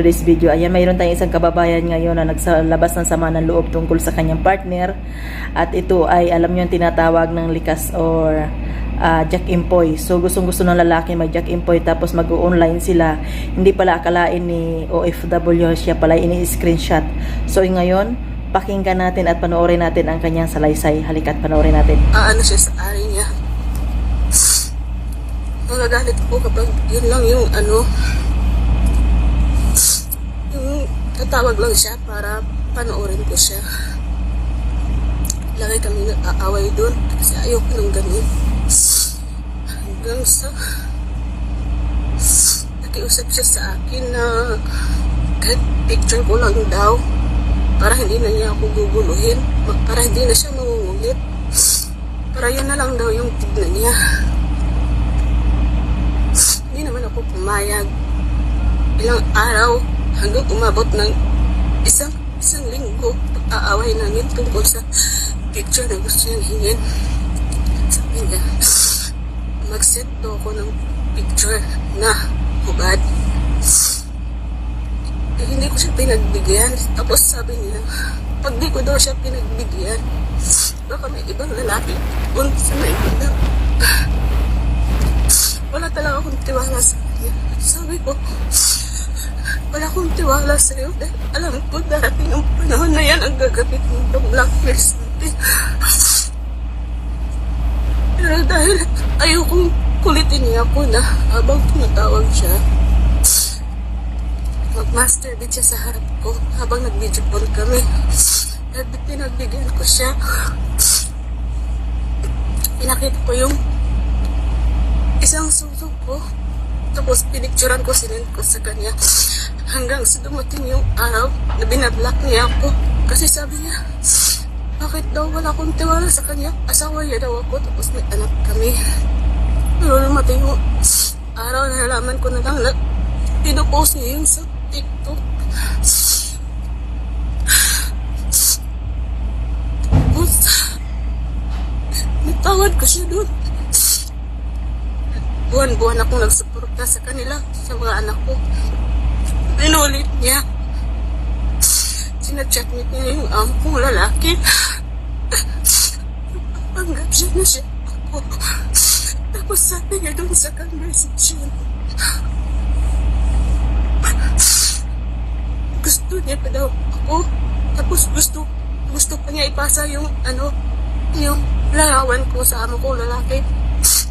today's video. Ayan, mayroon tayong isang kababayan ngayon na nagsalabas ng sama ng loob tungkol sa kanyang partner. At ito ay, alam nyo, tinatawag ng likas or ah, Jack Impoy. So, gustong-gusto ng lalaki mag Jack Impoy tapos mag-online sila. Hindi pala akalain ni OFW siya pala ini-screenshot. So, ngayon, pakinggan natin at panoorin natin ang kanyang salaysay. Halika't panoorin natin. aano siya sa ari niya. Nagagalit po kapag yun lang yung ano, yung tatawag lang siya para panoorin ko siya. Lagi kami nag-aaway doon kasi ayoko nang ganun. Hanggang sa nakiusap siya sa akin na kahit picture ko lang daw para hindi na niya ako guguluhin, para hindi na siya mangungulit. Para yun na lang daw yung tignan niya. Hindi naman ako pumayag. Ilang araw hanggang umabot ng isang isang linggo pag-aaway namin tungkol sa picture na gusto niyang hingin. Sabi niya, mag-set daw ako ng picture na hubad. Eh, hindi ko siya pinagbigyan. Tapos sabi niya, pag di ko daw siya pinagbigyan, baka may ibang lalaki doon sa may banda. Wala talaga akong tiwala sa kanya. Sabi ko, wala akong tiwala sa iyo dahil alam ko darating ang panahon na yan ang gagamit mo ng blackmails natin. Pero dahil ayokong kulitin niya ako na habang tumatawag siya, mag-masturbate siya sa harap ko habang nag-video call kami. At pinagbigyan ko siya. Pinakita ko yung isang suso ko. Tapos pinicturan ko, sinend ko sa kanya. Hanggang sa dumating yung araw na binablock niya ako. Kasi sabi niya, bakit daw wala akong tiwala sa kanya? Asawa niya daw ako, tapos may anak kami. Pero dumating yung araw na nalaman ko na lang na pinupost niya yun sa TikTok. Tapos, natawad ko siya doon. Buwan-buwan akong nagsuporta sa kanila, sa mga anak ko. Pinulit niya. Sinachatmit niya yung amo kong lalaki. Panggap siya na siya ako. Tapos sabi niya doon sa conversation, gusto niya pa daw ako. Tapos gusto, gusto pa niya ipasa yung, ano, yung larawan ko sa amo kong lalaki.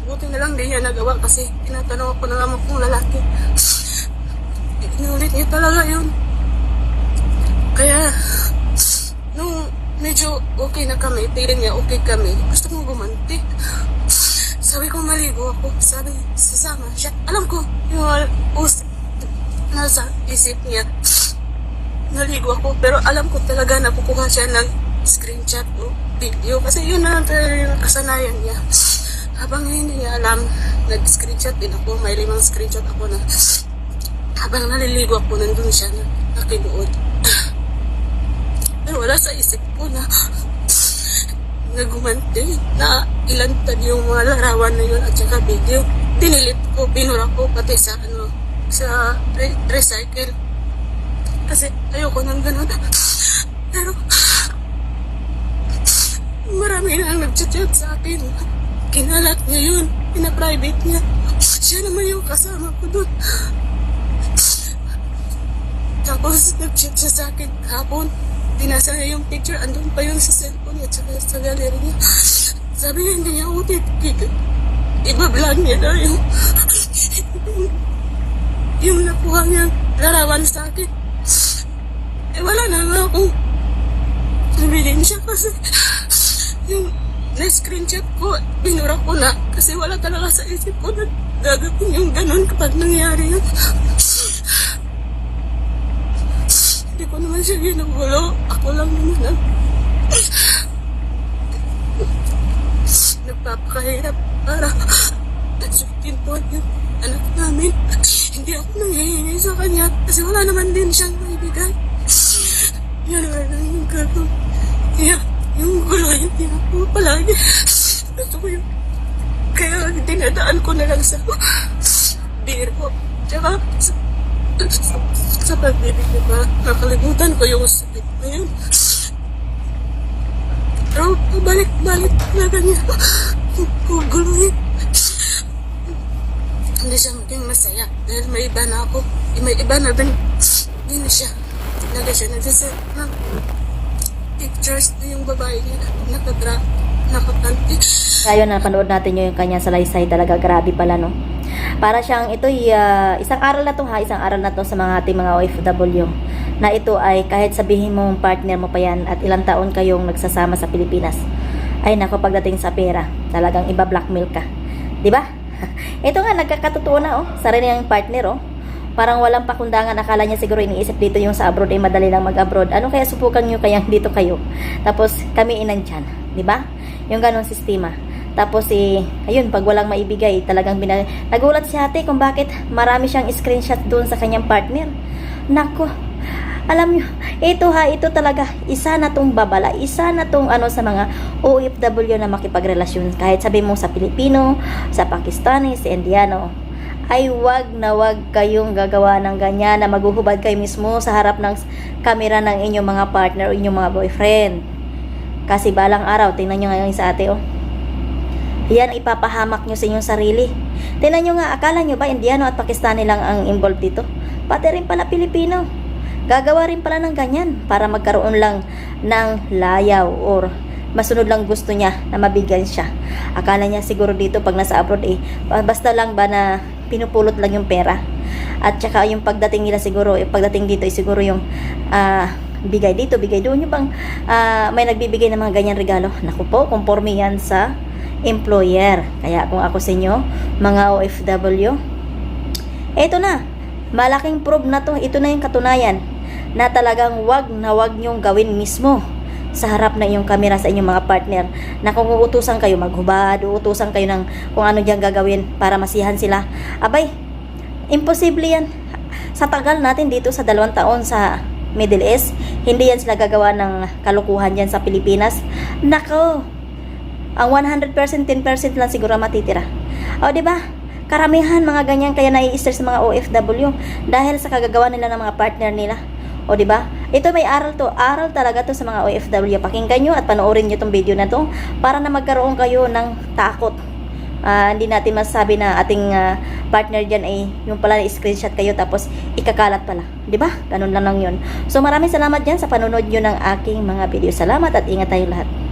Buti na lang di niya nagawa kasi tinatanong ako ng amo kong lalaki. Inulit niya talaga yun. Kaya, nung medyo okay na kami, feeling niya okay kami, gusto kong gumanti. Sabi ko maligo ako. Sabi, sasama siya. Alam ko, yung usap nasa isip niya. Naligo ako, pero alam ko talaga na kukuha siya ng screenshot o video. Kasi yun na talaga yung kasanayan niya. Habang hindi niya alam, nag-screenshot din ako. May limang screenshot ako na habang naliligo ako, nandun siya na nakinuod. Pero wala sa isip ko na nagumante na ilantad yung mga larawan na yun at saka video. Dinilit ko, binura ko pati sa ano, sa re- recycle. Kasi ayoko nang ganun. Pero marami na ang nagchat-chat sa akin. Kinalat niya yun. Pina-private niya. Siya naman yung kasama ko doon. Tapos nag-chat siya sa akin kahapon. Tinasa niya yung picture. Andun pa yun sa cellphone niya at saka sa gallery niya. Sabi niya hindi niya titigil. Iba-vlog niya daw yung yung nakuha niya larawan sa akin. Eh wala na nga akong sabihin siya kasi yung na-screenshot ko, binura ko na kasi wala talaga sa isip ko na gagawin yung ganun kapag nangyari yun. Hindi ko naman siya ginugulo. Ako lang naman ang nagpapakahirap para sukintuan yung anak namin. Hindi ako nanghihingi sa kanya kasi wala naman din siyang maibigay. Yan wala yung gano'n. Yeah, yung yung niya ako palagi. Gusto ko yung kaya dinadaan ko na lang sa beer ko. Tsaka sa, sa, sa ko ba, nakalimutan ko yung sakit na yun. Pero pabalik-balik na ganyan. Guguluhin. Hindi siya maging masaya dahil may iba na ako. May iba na din. Hindi na siya. Lagi siya nagsaset ng pictures na yung babae niya. Nakadra, nakakanti. Ngayon, napanood natin yung kanyang salaysay talaga grabe pala, no? Para siyang ito, isang aral na to ha, isang aral na to sa mga ating mga OFW na ito ay kahit sabihin mo partner mo pa yan at ilang taon kayong nagsasama sa Pilipinas ay nako pagdating sa pera talagang iba blackmail ka di ba ito nga nagkakatotoo na oh sarili niyang partner oh parang walang pakundangan. Akala niya siguro iniisip dito yung sa abroad ay madali lang mag-abroad. Ano kaya subukan niyo kaya dito kayo? Tapos kami inandyan di ba? Yung ganong sistema. Tapos eh, ayun, pag walang maibigay, talagang bina... Nagulat si ate kung bakit marami siyang screenshot doon sa kanyang partner. Nako, alam nyo, ito ha, ito talaga, isa na tong babala, isa na tong ano sa mga OFW na makipagrelasyon. Kahit sabi mo sa Pilipino, sa Pakistani, sa Indiano, ay wag na wag kayong gagawa ng ganyan na maguhubad kayo mismo sa harap ng kamera ng inyong mga partner o inyong mga boyfriend. Kasi balang araw, tingnan nyo ngayon sa ate, oh. Yan, ipapahamak nyo sa inyong sarili. Tingnan nyo nga, akala nyo ba Indiano at Pakistani lang ang involved dito? Pati rin pala Pilipino. Gagawa rin pala ng ganyan para magkaroon lang ng layaw or masunod lang gusto niya na mabigyan siya. Akala niya siguro dito pag nasa abroad eh, basta lang ba na pinupulot lang yung pera. At saka yung pagdating nila siguro, eh, pagdating dito ay siguro yung ah, bigay dito, bigay doon. Yung bang ah, may nagbibigay ng mga ganyan regalo. Naku po, conforme yan sa employer. Kaya kung ako sa inyo, mga OFW, eto na, malaking proof na to, ito na yung katunayan na talagang wag na wag nyong gawin mismo sa harap na inyong kamera sa inyong mga partner na kung uutusan kayo maghubad, uutusan kayo ng kung ano diyan gagawin para masihan sila. Abay, imposible yan. Sa tagal natin dito sa dalawang taon sa Middle East, hindi yan sila gagawa ng kalukuhan dyan sa Pilipinas. Nako, ang 100% 10% lang siguro matitira. O di ba? Karamihan mga ganyan kaya nai-stress sa mga OFW dahil sa kagagawa nila ng mga partner nila. O di ba? Ito may aral to, aral talaga to sa mga OFW. Pakinggan nyo at panoorin nyo tong video na to para na magkaroon kayo ng takot. Ah, hindi natin masasabi na ating ah, partner dyan ay yung pala screenshot kayo tapos ikakalat pala. Ba? Ganun lang lang yun. So maraming salamat dyan sa panonood nyo ng aking mga video. Salamat at ingat tayong lahat.